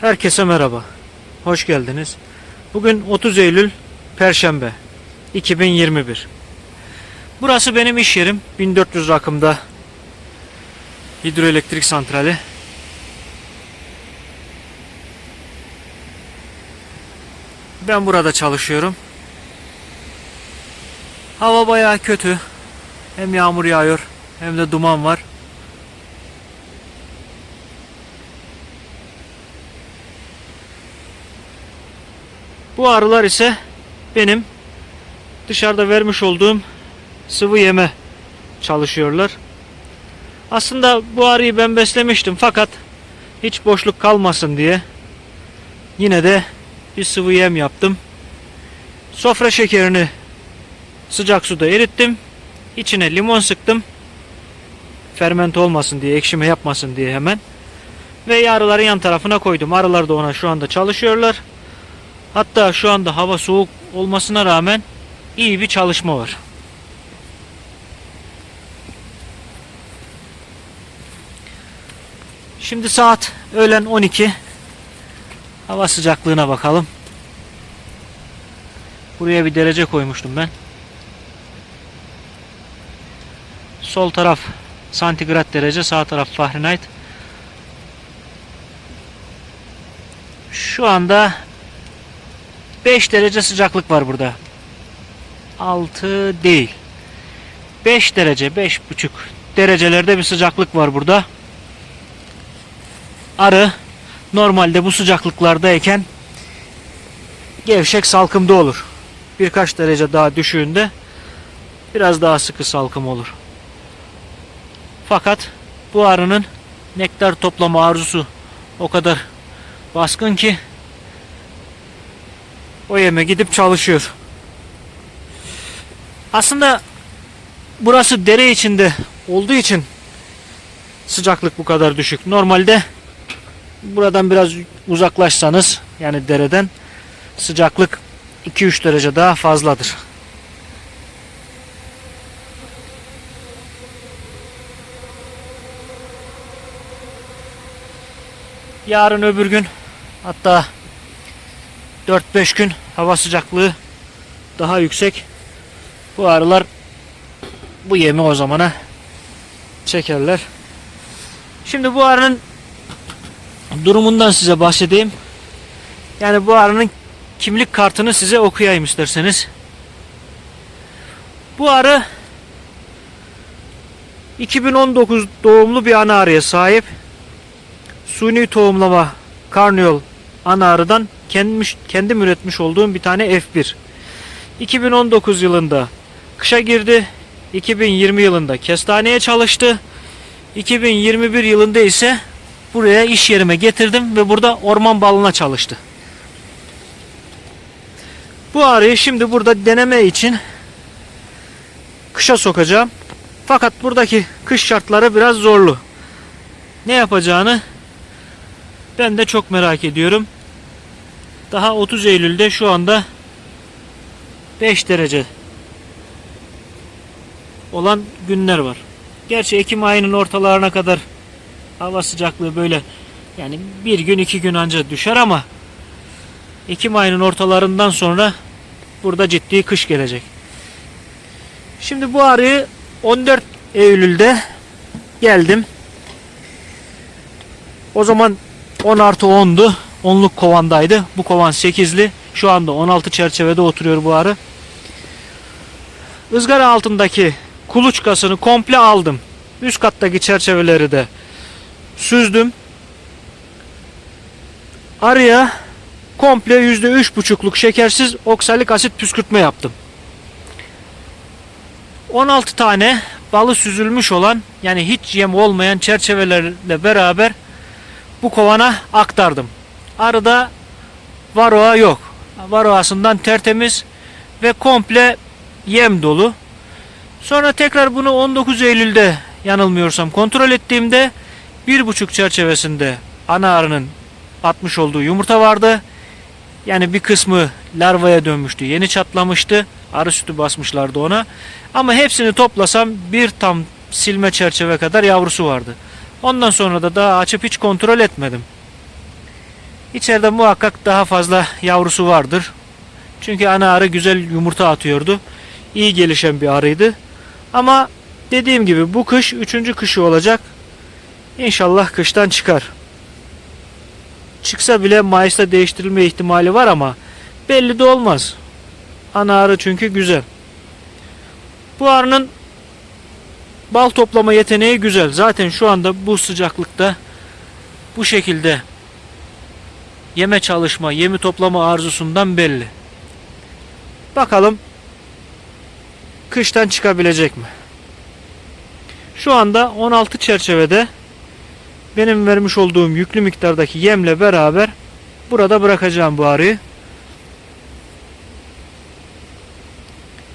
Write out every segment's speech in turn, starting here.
Herkese merhaba. Hoş geldiniz. Bugün 30 Eylül Perşembe 2021. Burası benim iş yerim. 1400 rakımda hidroelektrik santrali. Ben burada çalışıyorum. Hava bayağı kötü. Hem yağmur yağıyor hem de duman var. Bu arılar ise benim dışarıda vermiş olduğum sıvı yeme çalışıyorlar. Aslında bu arıyı ben beslemiştim fakat hiç boşluk kalmasın diye yine de bir sıvı yem yaptım. Sofra şekerini sıcak suda erittim. İçine limon sıktım. Fermente olmasın diye, ekşime yapmasın diye hemen. Ve arıların yan tarafına koydum. Arılar da ona şu anda çalışıyorlar. Hatta şu anda hava soğuk olmasına rağmen iyi bir çalışma var. Şimdi saat öğlen 12. Hava sıcaklığına bakalım. Buraya bir derece koymuştum ben. Sol taraf santigrat derece, sağ taraf Fahrenheit. Şu anda 5 derece sıcaklık var burada. 6 değil. 5 derece, 5,5 derecelerde bir sıcaklık var burada. Arı normalde bu sıcaklıklardayken gevşek salkımda olur. Birkaç derece daha düşüğünde biraz daha sıkı salkım olur. Fakat bu arının nektar toplama arzusu o kadar baskın ki o yeme gidip çalışıyor. Aslında burası dere içinde olduğu için sıcaklık bu kadar düşük. Normalde buradan biraz uzaklaşsanız yani dereden sıcaklık 2-3 derece daha fazladır. Yarın öbür gün hatta 4-5 gün hava sıcaklığı daha yüksek. Bu arılar bu yemi o zamana çekerler. Şimdi bu arının durumundan size bahsedeyim. Yani bu arının kimlik kartını size okuyayım isterseniz. Bu arı 2019 doğumlu bir ana arıya sahip. Suni tohumlama karniyol ana arıdan kendim, kendim üretmiş olduğum bir tane F1. 2019 yılında kışa girdi. 2020 yılında kestaneye çalıştı. 2021 yılında ise buraya iş yerime getirdim ve burada orman balına çalıştı. Bu arıyı şimdi burada deneme için kışa sokacağım. Fakat buradaki kış şartları biraz zorlu. Ne yapacağını ben de çok merak ediyorum. Daha 30 Eylül'de şu anda 5 derece olan günler var. Gerçi Ekim ayının ortalarına kadar hava sıcaklığı böyle yani bir gün iki gün anca düşer ama Ekim ayının ortalarından sonra burada ciddi kış gelecek. Şimdi bu arıyı 14 Eylül'de geldim. O zaman 10 artı 10'du. 10'luk kovandaydı. Bu kovan 8'li. Şu anda 16 çerçevede oturuyor bu arı. Izgara altındaki kuluçkasını komple aldım. Üst kattaki çerçeveleri de süzdüm. Arıya komple %3,5'luk şekersiz oksalik asit püskürtme yaptım. 16 tane balı süzülmüş olan yani hiç yem olmayan çerçevelerle beraber bu kovana aktardım. Arıda varoa yok. Varoasından tertemiz ve komple yem dolu. Sonra tekrar bunu 19 Eylül'de yanılmıyorsam kontrol ettiğimde bir buçuk çerçevesinde ana arının atmış olduğu yumurta vardı. Yani bir kısmı larvaya dönmüştü. Yeni çatlamıştı. Arı sütü basmışlardı ona. Ama hepsini toplasam bir tam silme çerçeve kadar yavrusu vardı. Ondan sonra da daha açıp hiç kontrol etmedim. İçeride muhakkak daha fazla yavrusu vardır. Çünkü ana arı güzel yumurta atıyordu. İyi gelişen bir arıydı. Ama dediğim gibi bu kış üçüncü kışı olacak. İnşallah kıştan çıkar. Çıksa bile Mayıs'ta değiştirilme ihtimali var ama belli de olmaz. Ana arı çünkü güzel. Bu arının bal toplama yeteneği güzel. Zaten şu anda bu sıcaklıkta bu şekilde yeme çalışma, yemi toplama arzusundan belli. Bakalım kıştan çıkabilecek mi? Şu anda 16 çerçevede benim vermiş olduğum yüklü miktardaki yemle beraber burada bırakacağım bu arıyı.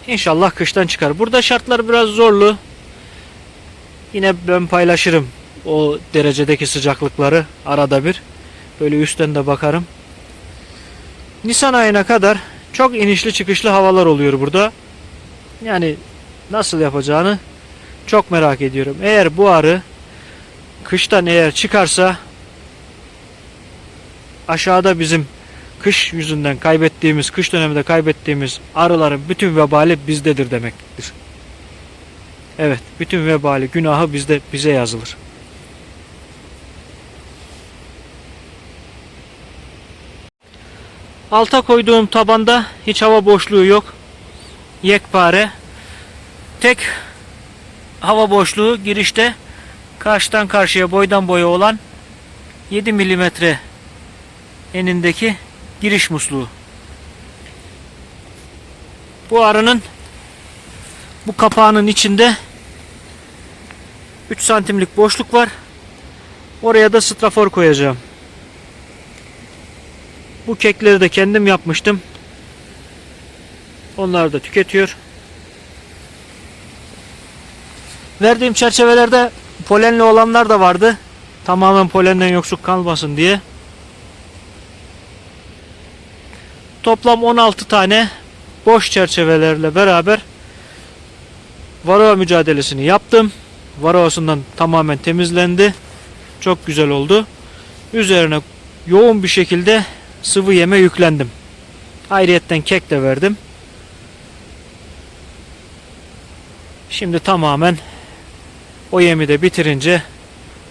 İnşallah kıştan çıkar. Burada şartlar biraz zorlu. Yine ben paylaşırım o derecedeki sıcaklıkları arada bir. Böyle üstten de bakarım. Nisan ayına kadar çok inişli çıkışlı havalar oluyor burada. Yani nasıl yapacağını çok merak ediyorum. Eğer bu arı kıştan eğer çıkarsa aşağıda bizim kış yüzünden kaybettiğimiz, kış döneminde kaybettiğimiz arıların bütün vebali bizdedir demektir. Evet, bütün vebali, günahı bizde bize yazılır. Alta koyduğum tabanda hiç hava boşluğu yok. Yekpare. Tek hava boşluğu girişte karşıdan karşıya boydan boya olan 7 milimetre enindeki giriş musluğu. Bu arının bu kapağının içinde 3 santimlik boşluk var. Oraya da strafor koyacağım. Bu kekleri de kendim yapmıştım. Onları da tüketiyor. Verdiğim çerçevelerde polenli olanlar da vardı. Tamamen polenden yoksuk kalmasın diye. Toplam 16 tane boş çerçevelerle beraber varroa mücadelesini yaptım. Varroasından tamamen temizlendi. Çok güzel oldu. Üzerine yoğun bir şekilde sıvı yeme yüklendim. Ayrıyetten kek de verdim. Şimdi tamamen o yemi de bitirince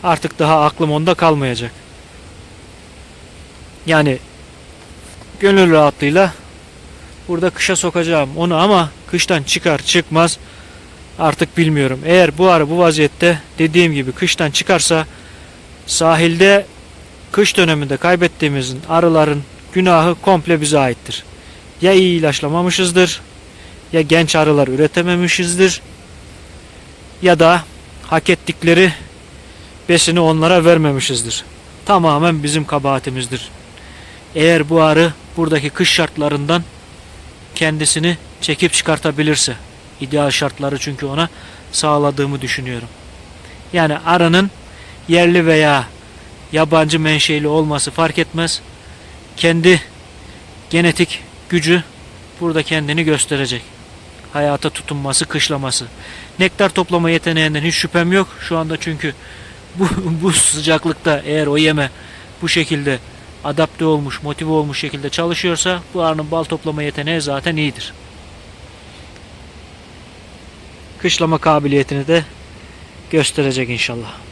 artık daha aklım onda kalmayacak. Yani gönül rahatlığıyla burada kışa sokacağım onu ama kıştan çıkar çıkmaz artık bilmiyorum. Eğer bu arı bu vaziyette dediğim gibi kıştan çıkarsa sahilde kış döneminde kaybettiğimizin arıların günahı komple bize aittir. Ya iyi ilaçlamamışızdır ya genç arılar üretememişizdir ya da hak ettikleri besini onlara vermemişizdir. Tamamen bizim kabahatimizdir. Eğer bu arı buradaki kış şartlarından kendisini çekip çıkartabilirse ideal şartları çünkü ona sağladığımı düşünüyorum. Yani arının yerli veya yabancı menşeli olması fark etmez. Kendi genetik gücü burada kendini gösterecek. Hayata tutunması, kışlaması. Nektar toplama yeteneğinden hiç şüphem yok. Şu anda çünkü bu, bu sıcaklıkta eğer o yeme bu şekilde adapte olmuş, motive olmuş şekilde çalışıyorsa bu arının bal toplama yeteneği zaten iyidir. Kışlama kabiliyetini de gösterecek inşallah.